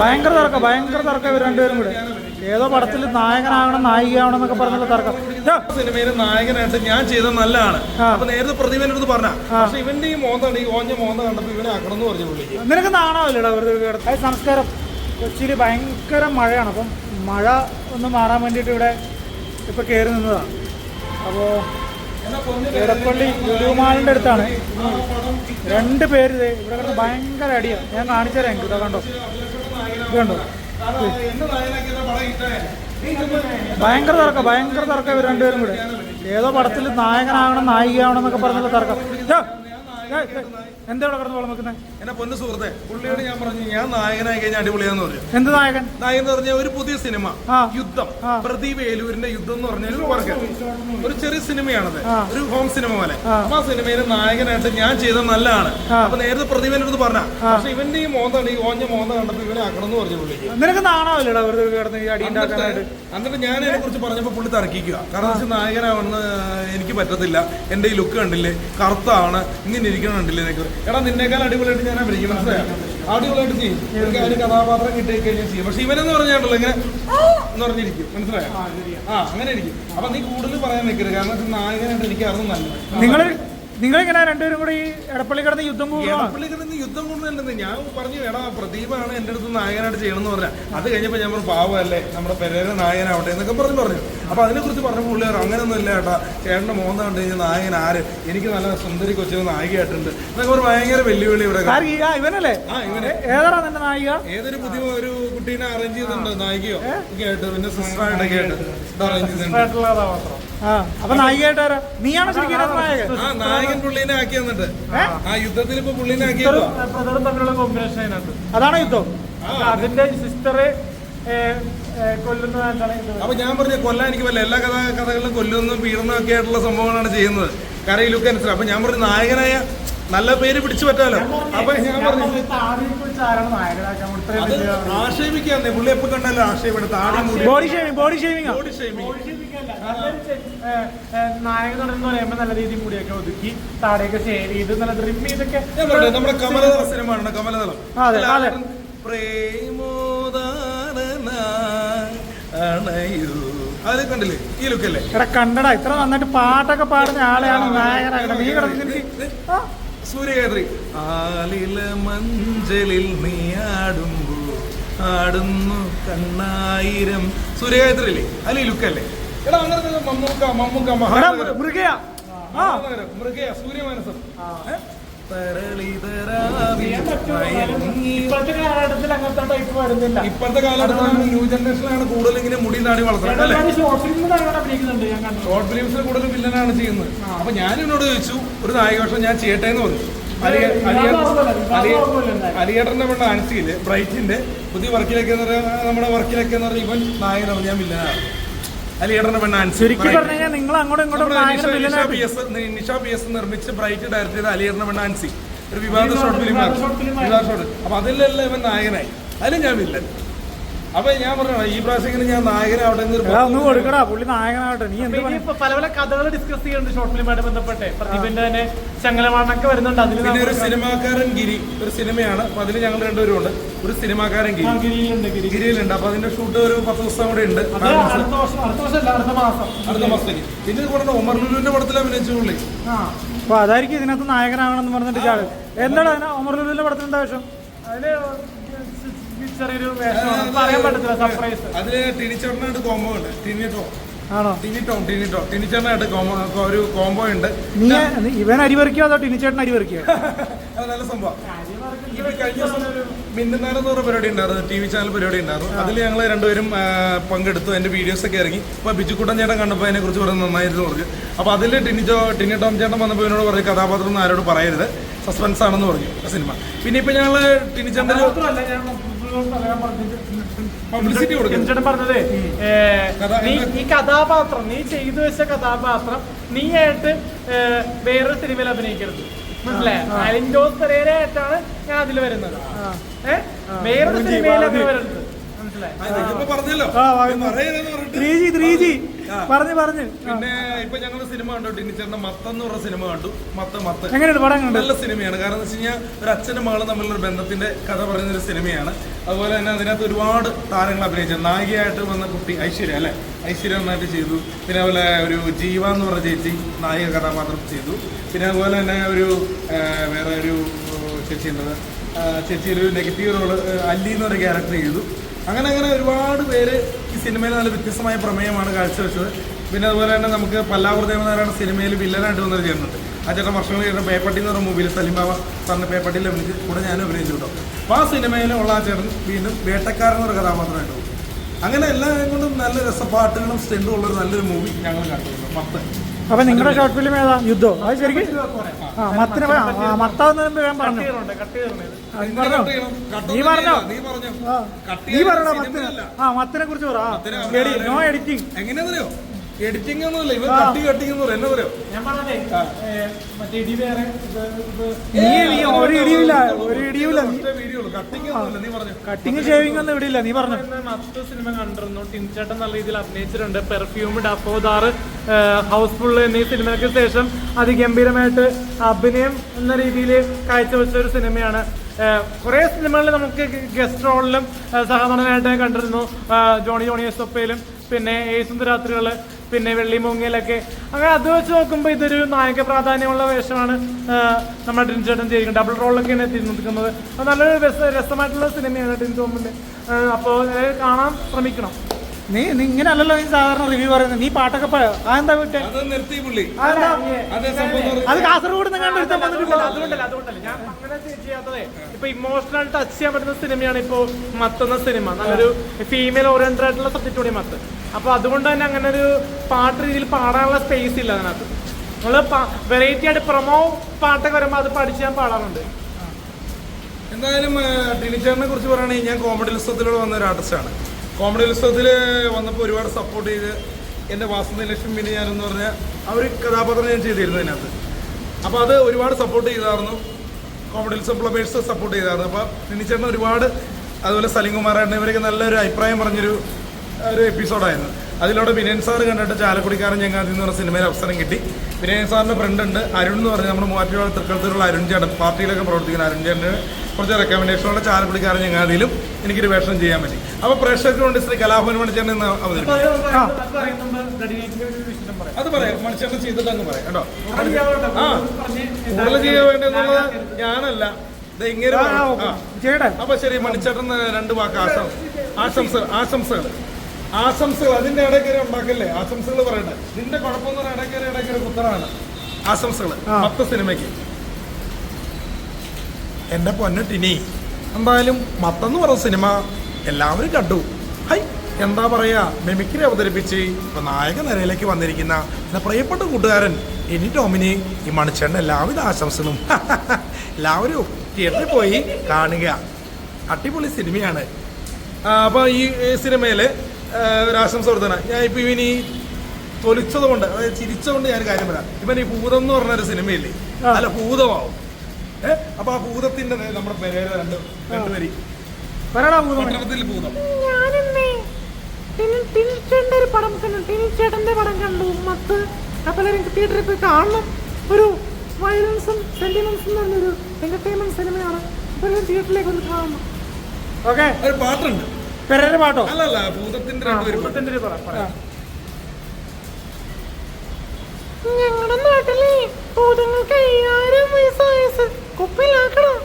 ഭയങ്കര തർക്കം ഭയങ്കര തർക്കം ഇവർ രണ്ടുപേരും കൂടെ. ഏതോ പടത്തിൽ നായകനാകണം നായികയാവണം എന്നൊക്കെ പറഞ്ഞുള്ള തർക്കം സിനിമയിൽ നായകനായിട്ട് ഞാൻ ചെയ്ത നല്ലതാണ്. അപ്പൊ നേരത്തെ പ്രതിഭന്റെ അടുത്ത് പറഞ്ഞ. പക്ഷെ ഇവന്റെ ഈ മോന്താണ് ഈ ഓഞ്ഞ മോന്ത കണ്ടപ്പോ ഇവനെ ആക്കണം എന്ന് പറഞ്ഞു വിളിക്കും നിനക്ക് നാണാവില്ലടാ വെറുതെ അത് സംസ്കാരം. കൊച്ചിയിൽ ഭയങ്കര മഴയാണ്. അപ്പം മഴ ഒന്ന് മാറാൻ വേണ്ടിയിട്ട് ഇവിടെ ഇപ്പൊ കയറി നിന്നതാണ് അപ്പോൾ ഇടപ്പള്ളി ഗുരുമാലിന്റെ അടുത്താണ്. രണ്ട് പേര് ഇവിടെ കിടന്ന് ഭയങ്കര അടിയാണ് ഞാൻ കാണിച്ചു തരാം കണ്ടോ. കണ്ടോ? ഭയങ്കര തർക്കം ഭയങ്കര തർക്കം ഇവർ രണ്ടുപേരും കൂടെ. ഏതോ പടത്തിൽ നായകനാകണം നായികയാവണം എന്നൊക്കെ പറഞ്ഞുള്ള തർക്കം എന്താ കിടന്ന് വെള്ളം വെക്കുന്നത് എന്നെ പൊന്നു സുഹൃത്തെ പുള്ളിയോട് ഞാൻ പറഞ്ഞു ഞാൻ നായകനായി കഴിഞ്ഞാൽ അടിപൊളിയാന്ന് പറഞ്ഞു. എന്ത് നായകൻ? നായകൻ എന്ന് പറഞ്ഞ ഒരു പുതിയ സിനിമ യുദ്ധം. പ്രദീപ് ഏലൂരിന്റെ യുദ്ധം എന്ന് പറഞ്ഞ ഒരു വർക്ക് ഒരു ചെറിയ സിനിമയാണത്. ഒരു ഹോം സിനിമ പോലെ. ആ. അപ്പൊ ആ സിനിമയിലെ നായകനായിട്ട് ഞാൻ ചെയ്തത് നല്ലതാണ്. അപ്പൊ നേരത്തെ പ്രദീപിന്റെ അടുത്ത് പറഞ്ഞ പക്ഷെ ഇവന്റെ ഈ മോന്താണ് ഈ ഓഞ്ഞ മോന്ത കണ്ടപ്പോ ഇവനെ ആക്കണം എന്ന് പറഞ്ഞു പുള്ളിക്ക് നിനക്ക് നാണാവില്ലടാ വെറുതെ കിടന്ന് ഈ അടി ഉണ്ടാക്കാനായിട്ട്. എന്നിട്ട് ഞാൻ അതിനെ കുറിച്ച് പറഞ്ഞപ്പോൾ പുള്ളി തർക്കിക്കുക. കാരണം നായകനാവെന്ന് എനിക്ക് പറ്റത്തില്ല. എന്റെ ഈ ലുക്ക് കണ്ടില്ലേ? കറുത്താണ്. ഇങ്ങനെ ഇരിക്കണം നിനക്ക്. എടാ നിന്നേക്കാൾ അടിപൊളിയായിട്ട് ഞാൻ അഭിനയിക്കും മനസ്സിലായോ? അടിപൊളിയായിട്ട് ചെയ്യും. എനിക്ക് അതിന് കഥാപാത്രം കിട്ടി കഴിഞ്ഞാൽ ചെയ്യും. പക്ഷെ ഇവനെന്ന് പറഞ്ഞാണ്ടല്ലോ ഇങ്ങനെ എന്ന് പറഞ്ഞിരിക്കും മനസ്സിലായോ? ആ അങ്ങനെ ഇരിക്കും അപ്പൊ നീ കൂടുതൽ പറയാൻ നിൽക്കരുത് കാരണം നായകനായിട്ട് എനിക്ക് അറിഞ്ഞു നല്ലത് നിങ്ങൾ നിങ്ങളിങ്ങനെ രണ്ടുപേരും കൂടി ഈ എടപ്പള്ളി കിടന്ന് യുദ്ധം എടപ്പള്ളി കിടന്ന് യുദ്ധം കൊണ്ടുവല്ലെന്ന് ഞാൻ പറഞ്ഞു എടാ പ്രദീപാണ് എന്റെ അടുത്ത് നായകനായിട്ട് ചെയ്യണമെന്ന് പറഞ്ഞ. അത് കഴിഞ്ഞപ്പോൾ ഞാൻ പറഞ്ഞു പാവമല്ലേ നമ്മുടെ പെരേര നായകനാവട്ടെ എന്നൊക്കെ പറഞ്ഞു പറഞ്ഞു. അപ്പൊ അതിനെ കുറിച്ച് പറഞ്ഞ പുള്ളി പറഞ്ഞു അങ്ങനെയൊന്നും ഇല്ല ഏട്ടാ ചേട്ടന്റെ മോന്ത കണ്ടു കഴിഞ്ഞാൽ നായകൻ ആര്? എനിക്ക് നല്ല സുന്ദരി കൊച്ചു നായികയായിട്ടുണ്ട്. എന്നൊക്കെ ഒരു ഭയങ്കര വെല്ലുവിളി ഇവിടെ. ഇവനല്ലേ? ആ ഇവനെ. നിന്റെ നായിക? ഏതൊരു പുതിയ ഒരു കുട്ടീനെ അറേഞ്ച് ചെയ്തിട്ടുണ്ട് നായികയോ? ഒക്കെ ആയിട്ട് പിന്നെ സിസ്റ്ററായിട്ടൊക്കെ ആയിട്ട്. അറേഞ്ച് ചെയ്തിട്ടുണ്ട് അപ്പൊ നായികയായിട്ട് ആരാ നീയാണോ ശരിക്കും ഇതിനകത്ത് നായകൻ ആ നായകൻ പുള്ളീനെ ആക്കി തന്നിട്ട് ആ യുദ്ധത്തിൽ ഇപ്പൊ പുള്ളീനെ ആക്കിയല്ലോ ബ്രദറും തമ്മിലുള്ള കോമ്പിനേഷൻ അതിനകത്ത്. അതാണോ യുദ്ധം? അതിന്റെ സിസ്റ്ററ് അപ്പൊ ഞാൻ പറഞ്ഞ കൊല്ലാൻ എനിക്ക് വല്ല എല്ലാ കഥ കഥകളിലും കൊല്ലുന്നു പീഡനവും ഒക്കെ ആയിട്ടുള്ള സംഭവങ്ങളാണ് ചെയ്യുന്നത്. കാരണം ഈ ലുക്ക് അനുസരിച്ച്. അപ്പൊ ഞാൻ പറഞ്ഞു നായകനായ നല്ല പേര് പിടിച്ചു പറ്റാലോ? അപ്പൊ ഞാൻ പറഞ്ഞു ആക്ഷേപിക്കാന്നേ പുള്ളി എപ്പോ കണ്ടല്ലോ ആക്ഷേപം body shaming body shaming body shaming എന്ന് പറയുമ്പോൾ നല്ല രീതിയിൽ മുടിയൊക്കെ ഒതുക്കി താടിയൊക്കെ ഷേവ് ചെയ്ത് നല്ല ചെയ്തൊക്കെ നമ്മുടെ കമലതള. സിനിമ ആണ് കമലതളം അതെ, അതെ. പ്രേമോദാന അണയൂ അത് കണ്ടില്ലേ? ഈ ലുക്കല്ലേ എടാ കണ്ടടാ ഇത്ര നന്നായിട്ട് പാട്ടൊക്കെ പാടുന്ന ആളെയാണ് നായകൻ. നീ കിടന്ന് നിനക്ക് ആ, സൂര്യഗായത്രി. ആലില മഞ്ചലിൽ നീ ആടുമ്പോ ആടുന്നു കണ്ണായിരം. സൂര്യഗായത്രി അല്ലേ? അല്ലെ? ലുക്കല്ലേ എടാ അങ്ങനത്തെ മമ്മൂക്ക മമ്മൂക്ക എടാ മഹാനഗരം മൃഗയാ. ആ. മഹാനഗരം മൃഗയ സൂര്യമാനസം ഏ? തരളിതരാവിൽ മയങ്ങി. ഇപ്പോഴത്തെ കാലഘട്ടത്തിലാണ് ന്യൂ ജനറേഷനാണ് കൂടുതൽ ഇങ്ങനെ മുടി നാടി വളർത്തുന്നത് അല്ലേ? ഷോർട്ട് ഫിലിംസിൽ കൂടുതൽ വില്ലനാണ് ചെയ്യുന്നത്. അപ്പൊ ഞാൻ എന്നോട് ചോദിച്ചു ഒരു നായിക വേഷം ഞാൻ ചെയ്യട്ടെ എന്ന് പറഞ്ഞു. അലിയ- അലിയ- അലിയ- അലിയേട്ടന്റെ പെണ്ണ ആൻസിയിൽ ബ്രൈറ്റിന്റെ പുതിയ വർക്കിലൊക്കെ നമ്മുടെ വർക്കിലൊക്കെ എന്ന് പറഞ്ഞാൽ ഇവൻ നായകനാണ് ഞാൻ വില്ലനാണ് ശരിക്കും പറഞ്ഞു കഴിഞ്ഞാൽ നിങ്ങൾ അങ്ങോട്ടും ഇങ്ങോട്ടും നിഷ- പി എസ് നിർമ്മിച്ച് ബ്രൈറ്റ് ഡയറക്ട് ചെയ്ത അലിയേട്ടന്റെ പെണ്ണ ആൻസി ഒരു വിവാദ ഷോർട്ട് ഫിലിം വിവാദ ഷോർട്ട് അപ്പൊ അതിലെല്ലാം ഇവൻ നായകനായി? അതിലും ഞാൻ വില്ലൻ അപ്പൊ ഞാൻ പറഞ്ഞു ഈ പ്രാവശ്യം ഇങ്ങനെ ഞാൻ നായകനാവട്ടെ ഒന്നും കൊടുക്കടാ പുള്ളി നായകനാവട്ടെ നീ എന്ത് ഇപ്പൊ പല പല കഥകൾ ഡിസ്കസ് ചെയ്യുന്നുണ്ട് ഷോർട്ട് ഫിലിമായിട്ട് ബന്ധപ്പെട്ട്. പ്രതിഭന്റെ തന്നെ ചങ്ങലമാണൊക്കെ വരുന്നുണ്ട്. അതിൽ പിന്നെ ഒരു സിനിമാക്കാരൻ ഗിരി ഒരു സിനിമയാണ്. അപ്പൊ അതിൽ ഞങ്ങൾ രണ്ടുപേരും ഉണ്ട്. ഒരു സിനിമാക്കാരൻ ഗിരി. ഗിരിയിലുണ്ട് ഗിരി. ഗിരിയിലുണ്ട്. അപ്പൊ അതിന്റെ ഷൂട്ട് ഒരു പത്ത് ദിവസം കൂടെ ഉണ്ട്. അടുത്ത മാസം. അടുത്ത മാസത്തേക്ക്. പിന്നെ ഇത് കൂടെ ഉമർ ലുലുവിന്റെ പടത്തിൽ അഭിനയിച്ചു പുള്ളി. ആ. അപ്പൊ അതായിരിക്കും ഇതിനകത്ത് നായകനാകണം എന്ന് പറഞ്ഞിട്ട് എന്താണ് ഒമർ ലുലുവിന്റെ പടത്തിൽ എന്താ ആവശ്യം അതിൽ ചെറിയൊരു വേഷമാണ്. പറയാൻ പറ്റത്തില്ല. സർപ്രൈസ് അതിൽ ടിനിച്ചേട്ടനായിട്ട് കോംബോ ഉണ്ട്. ടിനിറ്റോ ആണോ? ടിനിറ്റോ ടിനിറ്റോ ടിനിച്ചേട്ടനായിട്ട് കോംബോ ഒരു കോംബോ ഉണ്ട്. നീ ഇവൻ അരിവറിക്കോ അതോ ടിനിച്ചേട്ടൻ അരിവറിക്കോ അത് നല്ല സംഭവം. കഴിഞ്ഞ ദിവസം മിന്നുന്നാരം എന്ന് പറഞ്ഞ പരിപാടി ഉണ്ടായിരുന്നു. ടി വി ചാനൽ പരിപാടി ഉണ്ടായിരുന്നു. അതിൽ ഞങ്ങൾ രണ്ടുപേരും പങ്കെടുത്തു. എന്റെ വീഡിയോസ് ഒക്കെ ഇറങ്ങി. അപ്പൊ ബിജുക്കുട്ടൻ ചേട്ടൻ കണ്ടപ്പോൾ അതിനെ കുറിച്ച് പറഞ്ഞ് നന്നായിരുന്നു പറഞ്ഞു. അപ്പൊ അതിൽ ടിനിറ്റോ ടിനി ടോം ചേട്ടൻ വന്നപ്പോൾ എന്നോട് പറഞ്ഞു കഥാപാത്രം ഒന്നും ആരോട് പറയരുത്. സസ്പെൻസ് ആണെന്ന് പറഞ്ഞു ആ സിനിമ. പിന്നെ ഇപ്പൊ മാത്രമല്ല ഞാൻ പറയാൻ പറഞ്ഞത് നീ ഈ കഥാപാത്രം നീ ചെയ്തു വെച്ച കഥാപാത്രം നീ ആയിട്ട് വേറൊരു സിനിമയിൽ അഭിനയിക്കരുത്. മനസ്സിലായോ? അലിൻഡോസ് പെരേര ആയിട്ടാണ് ഞാൻ അതിൽ വരുന്നത്. ഏഹ് വേറൊരു സിനിമയിൽ അതിൽ വരുന്നത്. മനസ്സിലായോ? Three G three G. പറഞ്ഞു പറഞ്ഞു. പിന്നെ ഇപ്പൊ ഞങ്ങൾ സിനിമ കണ്ടു ടിനിച്ചേട്ടന്റെ മത്തം എന്ന് പറഞ്ഞ സിനിമ കണ്ടു. മത്ത മത്ത്. എങ്ങനെയുണ്ട് പടം കണ്ടു നല്ല സിനിമയാണ്. കാരണം വെച്ച് കഴിഞ്ഞാൽ ഒരു അച്ഛനും മകളും തമ്മിലുള്ള ബന്ധത്തിന്റെ കഥ പറയുന്ന ഒരു സിനിമയാണ്. അതുപോലെ തന്നെ അതിനകത്ത് ഒരുപാട് താരങ്ങൾ അഭിനയിച്ചു. നായികയായിട്ട് വന്ന കുട്ടി ഐശ്വര്യ അല്ലെ? ഐശ്വര്യ നന്നായിട്ട് ചെയ്തു. പിന്നെ അതുപോലെ ഒരു ജീവ എന്ന് പറഞ്ഞ ചേച്ചി നായിക കഥാപാത്രം ചെയ്തു. പിന്നെ അതുപോലെ തന്നെ ഒരു വേറെ ഒരു ചേച്ചി ആ, ചേച്ചി ഒരു നെഗറ്റീവ് റോൾ അല്ലി എന്ന് പറഞ്ഞ ക്യാരക്ടർ ചെയ്തു. അങ്ങനെ അങ്ങനെ ഒരുപാട് പേര് സിനിമയിൽ നല്ല വ്യത്യസ്തമായ പ്രമേയമാണ് കാഴ്ചവെച്ചത്. പിന്നെ അതുപോലെ തന്നെ നമുക്ക് പല്ലാവൂർ ദേവനാരായണ സിനിമയിൽ വില്ലനായിട്ട് വന്നത് ചെയ്യുന്നുണ്ട് ആ ചേട്ടൻ വർഷങ്ങൾ കഴിഞ്ഞ പേപ്പട്ടി എന്ന് പറഞ്ഞ മൂവിയിൽ സലിമാവ സാറിന് പേപ്പട്ടിയിൽ അഭിനയിച്ച് കൂടെ ഞാനും അഭിനയിച്ചു കേട്ടോ. അപ്പോൾ ആ സിനിമയിലുള്ള ആ ചേട്ടൻ വീണ്ടും വേട്ടക്കാരൻ എന്നൊരു കഥാപാത്രമായിട്ട് അങ്ങനെ എല്ലാം കൊണ്ടും നല്ല രസപ്പാട്ടുകളും സ്റ്റെൻഡും ഉള്ളൊരു നല്ലൊരു മൂവി ഞങ്ങൾ കണ്ടിട്ടുണ്ട്. മത്ത് അപ്പൊ നിങ്ങളുടെ ഷോർട്ട് ഫിലിം ഏതാ? യുദ്ധോ? അത് ശരിക്കും? ആ മത്തിന് മത്താവുന്ന മുമ്പ് ഞാൻ പറഞ്ഞു? നീ പറഞ്ഞോ? നീ പറഞ്ഞോ. മത്തിന്? ആ മത്തിനെ കുറിച്ച് പറ. എടി- നോ എഡിറ്റിംഗ് എങ്ങനെയാണെന്നറിയോ എഡിറ്റിംഗ് ഒന്നുമില്ല. ഇവൻ കട്ടി കട്ടിങ് എന്ന് പറയും. എന്നാ പറയോ? ഞാൻ പറഞ്ഞേ മറ്റേ ഇടി വേറെ ഒരു ഇടിയില്ല ഒരു ഇടിയില്ല വീഡിയോ കട്ടിങ് ഷേവിംഗ് ഒന്നും ഇടിയില്ല നീ പറഞ്ഞു. മറ്റു സിനിമ കണ്ടിരുന്നു. ടിൻചേട്ടൻ നല്ല രീതിയിൽ അഭിനയിച്ചിട്ടുണ്ട്. പെർഫ്യൂം ഡപ്പോദാർ ഹൗസ്ഫുൾ എന്നീ സിനിമയ്ക്ക് ശേഷം അതിഗംഭീരമായിട്ട് അഭിനയം എന്ന രീതിയിൽ കാഴ്ചവെച്ച ഒരു സിനിമയാണ് കുറേ സിനിമകളിൽ നമുക്ക് ഗസ്റ്റ് റോളിലും സഹനടനായിട്ട് കണ്ടിരുന്നു. ജോണി ജോണി എസ്തൊപ്പയിലും പിന്നെ ഏസുന്ദരാത്രികൾ പിന്നെ വെള്ളി മൂങ്ങയിലൊക്കെ. അങ്ങനെ അത് വെച്ച് നോക്കുമ്പോൾ ഇതൊരു നായക പ്രാധാന്യമുള്ള വേഷമാണ്. നമ്മുടെ നമ്മുടെ ടിൻചേട്ടൻ ചെയ്തിരിക്കുന്നത്. ഡബിൾ റോളൊക്കെയാണ് എത്തി നിൽക്കുന്നത് അത് നല്ലൊരു രസ രസമായിട്ടുള്ള സിനിമയാണ് ടിൻ തോമ്പിന്റെ അപ്പോൾ കാണാൻ ശ്രമിക്കണം. നീ നീ ഇങ്ങനെ അല്ലല്ലോ നീ സാധാരണ റിവ്യൂ പറയുന്നത്. നീ പാട്ടൊക്കെ അതെന്താ ആ എന്താ വിട്ടെ? അത് നിർത്തി പുള്ളി. അതേ കാസർഗോഡ് നിങ്ങളുടെ അടുത്ത് വന്നിട്ടില്ല വന്നിട്ട് അതുകൊണ്ടല്ല അതുകൊണ്ടല്ല ഞാൻ അങ്ങനെ ചെയ്യാത്തതേ. ഇപ്പൊ ഇമോഷണൽ ടച്ച് ചെയ്യാൻ പറ്റുന്ന സിനിമയാണ് ഇപ്പോ മത്തെന്ന സിനിമ നല്ലൊരു ഫീമെയിൽ ഓറിയന്റഡ് ആയിട്ടുള്ള സബ്ജക്റ്റ് കൂടി മത്ത്. അപ്പൊ അതുകൊണ്ട് തന്നെ അങ്ങനെ ഒരു പാട്ട് രീതിയിൽ പാടാനുള്ള സ്പേസ് ഇല്ല അതിനകത്ത്. നമ്മൾ വെറൈറ്റി ആയിട്ട് പ്രൊമോ പാട്ടൊക്കെ വരുമ്പോൾ അത് പഠിച്ച് ഞാൻ പാടാറുണ്ട്. എന്തായാലും ടിനിച്ചേട്ടനെ കുറിച്ച് പറയുകയാണെങ്കിൽ ഞാൻ കോമഡി ഉത്സവത്തിലൂടെ വന്ന ഒരു ആർട്ടിസ്റ്റാണ് കോമഡി ഉത്സവത്തിൽ വന്നപ്പോൾ ഒരുപാട് സപ്പോർട്ട് ചെയ്ത് എന്റെ വാസന്തി ലക്ഷ്മി മിനി ഞാനെന്ന് പറഞ്ഞ ആ ഒരു കഥാപാത്രം ഞാൻ ചെയ്തിരുന്നു അതിനകത്ത്. അപ്പോൾ അത് ഒരുപാട് സപ്പോർട്ട് ചെയ്തായിരുന്നു. കോമഡി ഉത്സവം പ്ലബേഴ്സ് സപ്പോർട്ട് ചെയ്തായിരുന്നു. അപ്പോൾ ടിനിച്ചേട്ടൻ ഒരുപാട് അതുപോലെ സലിംകുമാറായിട്ട് ഇവരൊക്കെ നല്ലൊരു അഭിപ്രായം പറഞ്ഞൊരു ഒരു എപ്പിസോഡായിരുന്നു അതിലൂടെ വിനയൻ സാർ കണ്ടിട്ട് ചാലക്കുടിക്കാരൻ ചെങ്ങാതി എന്ന് പറഞ്ഞ സിനിമയിൽ അവസരം കിട്ടി. വിനയൻ സാറിന്റെ ഫ്രണ്ട് ഉണ്ട്. അരുൺ എന്ന് പറഞ്ഞ നമ്മുടെ മൂവാറ്റുപുഴ തൃക്കളത്തിലുള്ള അരുൺ ചേട്ടൻ. പാർട്ടിയിലൊക്കെ പ്രവർത്തിക്കുന്ന അരുൺ ചേട്ടന് കുറച്ച് റെക്കമെൻഡേഷനുള്ള ചാലക്കുടിക്കാരൻ ചെങ്ങാതിയിലും എനിക്കൊരു വേഷം ചെയ്യാൻ പറ്റി. അപ്പോൾ പ്രേക്ഷകർക്ക് വേണ്ടി ശ്രീ കലാഭവൻ മണിച്ചേട്ടൻ എന്ന് അവതരിപ്പിക്കും. അത് പറയാം. അത് പറയാം. മണിച്ചേട്ടൻ ചെയ്തിട്ട് അങ്ങ് പറയാം കേട്ടോ. ആ. കൂടുതൽ ചെയ്യാൻ വേണ്ടതെന്നുള്ളത് ഞാനല്ല. ഇങ്ങനെ. അപ്പൊ ശരി മണിച്ചേട്ടൻ രണ്ട് വാക്ക് ആശംസ ആശംസകൾ. ആശംസകൾ അതിന്റെ ഇടയ്ക്കര ഉണ്ടാക്കല്ലേ? ആശംസകൾ പറയണ്ട നിന്റെ കുഴപ്പമെന്ന് ഇടയ്ക്കര ഇടയ്ക്കര കുത്തറാണ് ആശംസകൾ പത്ത് സിനിമയ്ക്ക്. എന്റെ പൊന്നു ടിനി എന്തായാലും മത്തെന്ന് പറഞ്ഞ സിനിമ എല്ലാവരും കണ്ടു. ഹൈ എന്താ പറയാ? മെമിക്രി അവതരിപ്പിച്ച് ഇപ്പൊ നായക നിരയിലേക്ക് വന്നിരിക്കുന്ന എന്റെ പ്രിയപ്പെട്ട കൂട്ടുകാരൻ എനി ടോമിനി ഈ മണിച്ചേട്ടൻ എല്ലാവിധ ആശംസകളും. എല്ലാവരും തിയേറ്ററിൽ പോയി കാണുക. അടിപൊളി സിനിമയാണ്. അപ്പോൾ അപ്പൊ ഈ ഈ ആ, കൊടുത്തതാണ് ഞാൻ ഇപ്പൊ ഇവന് ഈ തൊലിച്ചത് കൊണ്ട് അതായത് ചിരിച്ചതുകൊണ്ട് ഞാൻ കാര്യം പറയാം. ഇവൻ ഈ ഭൂതം എന്ന് പറഞ്ഞൊരു സിനിമയില്ലേ. അല്ല ഭൂതമാവും. ഏഹ് അപ്പൊ ആ ഭൂതത്തിന്റെ നമ്മുടെ പെരേര രണ്ട് രണ്ടുപേരി പട്ടണത്തിൽ ഭൂതം. ഒരു പടം കണ്ടു. ടിനിച്ചേട്ടന്റെ പടം കണ്ടു. മത്ത് അപ്പോൾ എനിക്ക് തിയേറ്ററിൽ പോയി കാണണം. ഒരു വയലൻസും സെന്റിമെന്റ്സും പറഞ്ഞൊരു എന്റർടൈൻമെന്റ് സിനിമയാണ് അപ്പോൾ തിയേറ്ററിലേക്ക് ഒന്ന് കാണണം. ഓക്കെ. ഒരു പാട്ടുണ്ട്. പെരേര പാട്ടോ? അല്ലല്ല ഭൂതത്തിന്റെ. ഭൂതത്തിന്റെ ഒരു പടം ഞങ്ങളുടെ നാട്ടിലെ ഭൂതങ്ങൾക്ക് അയ്യായിരം വയസ്സായസ്. കുപ്പിലാക്കണം.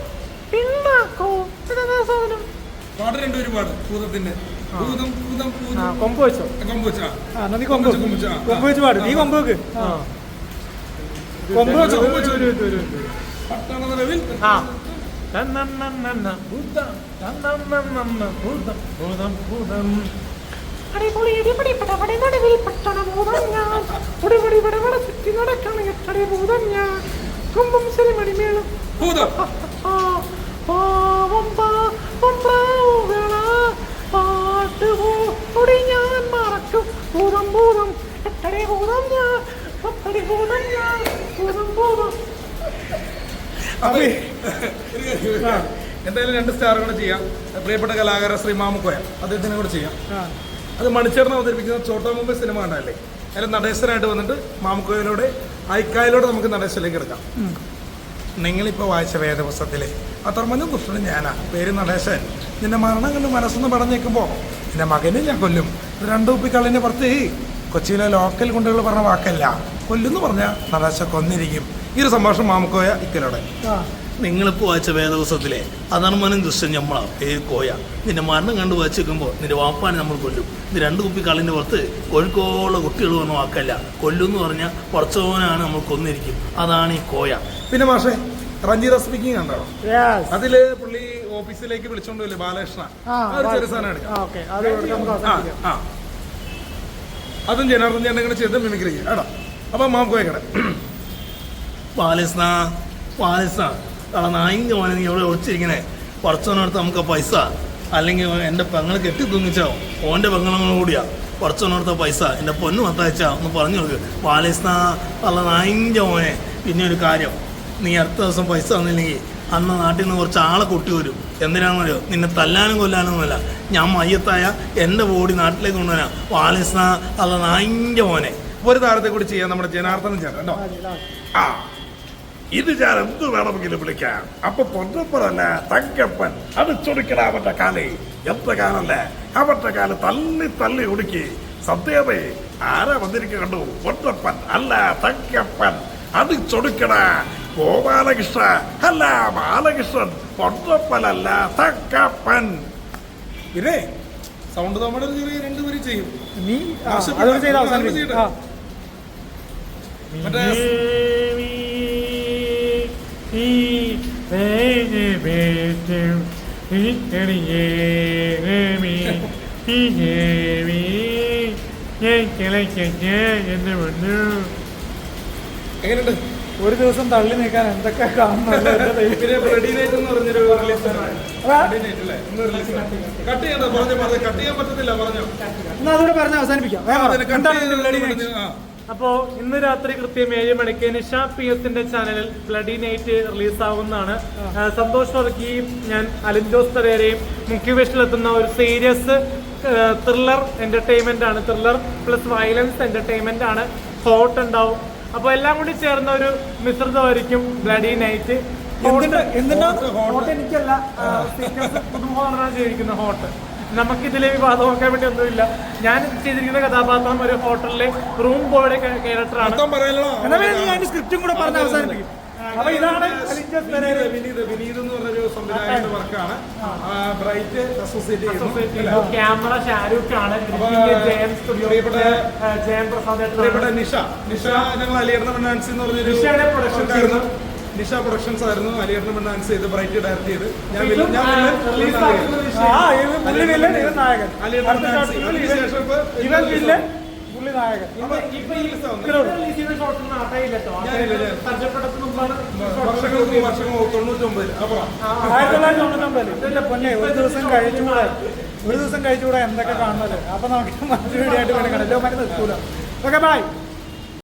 പിണ്ണാക്കോ. സാധനം? പാട്ട് രണ്ടുപേരും പാട് ഭൂതത്തിന്റെ. ഭൂതം ഭൂതം ഭൂതം. കൊമ്പ് വെച്ചോ? കൊമ്പ് വെച്ചാ? നീ കൊമ്പ് വെച്ച്, പാട്. നീ കൊമ്പ് വെക്ക്. കൊമ്പ് വെച്ച്? കൊമ്പ് പട്ടണ ആ, പാവം പാവം പ്രാവുകളാ പാട്ട് കൂടി ഞാൻ മറക്കും ഭൂതം ഭൂതം എട്ടടി ഭൂതം ഞാൻ പത്തടി ഭൂതം ഞാൻ ഭൂതം ഭൂതം എന്തായാലും രണ്ട് സ്റ്റാർ കൂടെ ചെയ്യാം. പ്രിയപ്പെട്ട കലാകാരൻ ശ്രീ മാമുക്കോയ അദ്ദേഹത്തിനെ കൂടെ ചെയ്യാം. അത് മണിച്ചേർന്ന് അവതരിപ്പിക്കുന്ന ചോട്ടാ മുമ്പ് സിനിമ കണ്ടല്ലേ അതിൽ നടേശനായിട്ട് വന്നിട്ട് മാമുക്കോയിലൂടെ ഐക്കായിലൂടെ നമുക്ക് നടേശനിലേക്ക് എടുക്കാം. നിങ്ങളിപ്പോൾ വായിച്ച വേദപുസ്തകത്തിലെ അത്രമനും ദുഷ്ടനും ഞാനാ. പേര് നടേശൻ. നിന്റെ മരണം കണ്ട് മനസ്സൊന്ന് പടഞ്ഞേക്കുമ്പോൾ നിന്റെ മകനെ ഞാൻ കൊല്ലും. ഇത് രണ്ടു ഉപ്പിക്കള്ളിനെ പുറത്ത്. കൊച്ചിയിലെ ലോക്കൽ ഗുണ്ടകൾ പറഞ്ഞ വാക്കല്ല. കൊല്ലുന്നു പറഞ്ഞാൽ നടേശ കൊന്നിരിക്കും. ഈ ഒരു സംഭാഷണം മാമക്കോയ ഇക്കലോടെ. നിങ്ങളിപ്പോ നിങ്ങളിപ്പോൾ വായിച്ച വേദവസത്തിലെ അധർമ്മനും ദൃശ്യം ഞമ്മളാ പേര് കോയ. നിന്റെ മരണം കണ്ടു വായിച്ചു വെക്കുമ്പോൾ നിന്റെ വാപ്പാനെ നമ്മൾ കൊല്ലും. ഇത് രണ്ട് കുപ്പി കള്ളിന്റെ പുറത്ത് കോഴിക്കോള കുട്ടികൾ പറഞ്ഞ വാക്കല്ല. കൊല്ലും എന്ന് പറഞ്ഞാൽ കുറച്ചോനാണ് നമ്മൾ കൊന്നിരിക്കും. അതാണ് ഈ കോയ. പിന്നെ മാഷേ റഞ്ജിത സ്പീക്കിംഗ് കണ്ടോ? യെസ് അതിൽ പുള്ളി ഓഫീസിലേക്ക് വിളിച്ചോണ്ട് വരും ബാലകൃഷ്ണ. ഒരു ചെറിയ അത് ജനാർദ്ദൻ ചേട്ടൻ കൂടെ ചെയ്ത് മിമിക്രി ചെയ്യും. കേട്ടോ അപ്പൊ മാം കോയക്കട പാലസ്ന പാലസ്ന. കള നായിന്റെ മോനെ നീ എവിടെ ഒളിച്ചിരിക്കണേ? കുറച്ചോനടുത്ത് നമുക്ക് പൈസ. അല്ലെങ്കിൽ എന്റെ പെങ്ങളെ കെട്ടി തൂങ്ങിച്ചോ ഓന്റെ പെങ്ങളും കൂടിയാ. കുറച്ചോനടുത്ത പൈസ. എന്റെ പൊന്നു മത്തയച്ചാ ഒന്ന് പറഞ്ഞു കൊടുക്ക്. പാലസ്ന കള നായിന്റെ മോനെ. പിന്നെ ഒരു കാര്യം. നീ അടുത്ത ദിവസം പൈസ തന്നില്ലെങ്കിൽ അന്ന് നാട്ടിൽ നിന്ന് കുറച്ച് ആളെ കൊട്ടി വരും. എന്തിനാണെന്നറിയോ? നിന്നെ തല്ലാനും കൊല്ലാനൊന്നുമല്ല ഞാൻ മയ്യത്തായ എന്റെ ബോഡി നാട്ടിലേക്ക് കൊണ്ടുവരാം. പാലസ്ന അല്ല നായിന്റെ മോനെ. ഒരു താരത്തെ കൂടി ചെയ്യാൻ നമ്മുടെ ജനാർദ്ദനം ചേട്ടൻ കേട്ടോ? ആ. ഇത് ഞാൻ എന്ത് വേണമെങ്കിലും വിളിക്കാം. അപ്പൊ പൊന്നപ്പനല്ല തങ്കപ്പൻ അത് ചൊടിക്കട അവന്റെ കാലേ. എത്ര കാലല്ലേ? അവന്റെ കാൽ തള്ളി തള്ളി ഉടുക്കി സത്യമേ ആരാ വന്നിരിക്കുക കണ്ടു? പൊന്നപ്പൻ അല്ല തങ്കപ്പൻ. അത് ചൊടുക്കട ഗോപാലകൃഷ്ണ അല്ല ബാലകൃഷ്ണൻ. പൊന്നപ്പനല്ല തങ്കപ്പൻ. ഇതേ സൗണ്ട് നമ്മുടെ രണ്ടുപേരും ചെയ്യും. നീ ചെയ്ത് അവസാനിപ്പിക്കും. മറ്റേ എന്ന് വന്നു. എങ്ങനെയുണ്ട്? ഒരു ദിവസം തള്ളി നീക്കാൻ എന്തൊക്കെ കാണുന്നു എന്റെ ദൈവമേ. പിന്നെ ബ്ലഡി നൈറ്റ് എന്ന് പറഞ്ഞൊരു റിലീസ് അതാ. കട്ട് ചെയ്യണ്ട പറഞ്ഞു പറഞ്ഞു. കട്ട് ചെയ്യാൻ പറ്റത്തില്ല പറഞ്ഞു. എന്നാ അതുകൂടെ പറഞ്ഞ് അവസാനിപ്പിക്കാം. അപ്പോ ഇന്ന് രാത്രി കൃത്യം ഏഴ് മണിക്ക് നിഷ പി എസിന്റെ ചാനലിൽ ബ്ലഡി നൈറ്റ് റിലീസ് ആവുന്നതാണ് ആ, സന്തോഷ് വർക്കിയും ഞാൻ അലിൻ ജോസ് തെരേരയും മുഖ്യവേഷത്തിലെത്തുന്ന ഒരു സീരിയസ് ത്രില്ലർ എന്റർടൈൻമെന്റ് ആണ്. ത്രില്ലർ പ്ലസ് വയലൻസ് എന്റർടൈൻമെന്റ് ആണ്. ഹോട്ട് ഉണ്ടാവും. അപ്പോൾ എല്ലാം കൂടി ചേർന്ന ഒരു മിശ്രിതമായിരിക്കും ബ്ലഡി നൈറ്റ് ഹോട്ട് എനിക്കല്ല ഹോട്ട് നമുക്കിതിലെ വിവാദമാക്കാൻ വേണ്ടി ഒന്നുമില്ല. ഞാൻ ചെയ്തിരിക്കുന്ന കഥാപാത്രം ഒരു ഹോട്ടലിലെ റൂം ബോയുടെ ക്യാരക്ടറാണ് അതിന്റെ സ്ക്രിപ്റ്റും കൂടെ പറഞ്ഞ് അവസാനിപ്പിക്കും. അപ്പൊ ഇതാണ് വിനീത് വിനീത് എന്ന് പറഞ്ഞൊരു സംവിധായകന്റെ വർക്കാണ്. ബ്രൈറ്റ് അസോസിയേറ്റ് ക്യാമറ ഷാരൂഖ് ആണ്. ജയൻ പ്രസാദ് നിഷ. നിഷ ഞങ്ങൾ അലിയറിന് മെണ്ണാൻസ് എന്ന് പറഞ്ഞൊരു ആയിരുന്നു നിഷ പ്രൊഡക്ഷൻസ് ആയിരുന്നു. അലിയർണ ഡാൻസ് ചെയ്ത് ബ്രൈറ്റ് ഡയറക്ട് ചെയ്ത്. ഞാൻ വില്ലൻ- ഞാൻ വില്ലൻ, ഇപ്പൊ ഒരു ദിവസം കഴിച്ചുകൂടെ. ഒരു ദിവസം കഴിച്ചുകൂടെ എന്തൊക്കെ കാണുന്നത്? അപ്പൊ നമുക്ക് മറ്റൊരു വീഡിയോ ആയിട്ട് വേണം കണ്ടല്ലോ മറ്റേ നിൽക്കൂല. Okay bye